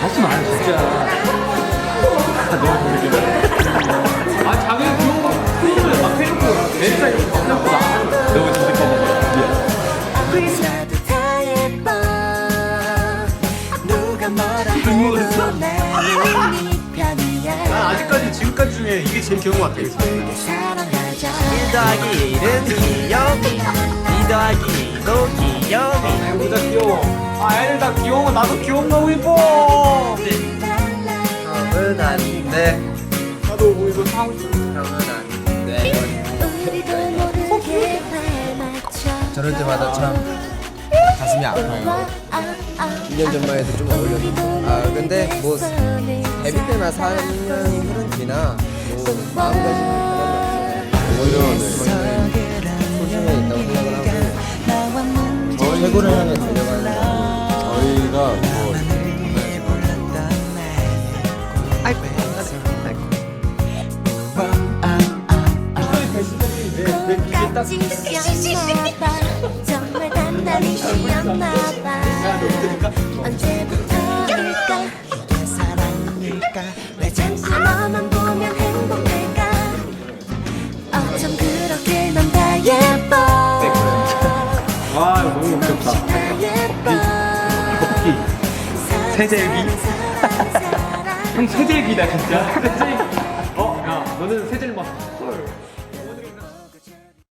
하지 마, 진짜. 아, 너무 고민이네. 아, 자기가 귀여운 거 끊으면 막 해놓고, 내리자 이렇게 막 해놓고 나. 너무 진짜 꺼먹어. 미안. 나도 다 예뻐 누가 뭐라 해도 나는 네 편이야 아직까지 지금까지 중에 이게 제일 귀여운 것 같아요. 사랑하자 1 더하기 1은 2여 2 더하기 2도 2여 보다 귀여워. 아, 다 귀여워. 나도 귀여운 너무 이뻐. 형은 안돼 나도 뭐 이거 사고 싶어. 형은 모르게 발맞춰 저럴 때마다 참 가슴이 아파요. 1년 전만 해도 좀 어울렸는데. 아, 근데 뭐 데뷔 때나 4년 흐른 뒤나 뭐 마음가짐은 변함이 없어요. 오히려 소중해 있다고 생각을 하고 더 최고를 향해 달려가는 저희가 뭐지 쉬었나봐 정말 단단히 쉬었나봐 언제부터일까 이게 사랑일까 왜 자꾸 너만 보면 행복할까 어쩜 그렇게 넌 다 예뻐 와, 이거 너무 귀엽다. 다 예뻐 세제일기. 형 세제비다 진짜. 세제비. 어, 야, 너는 세제를 맞 헐.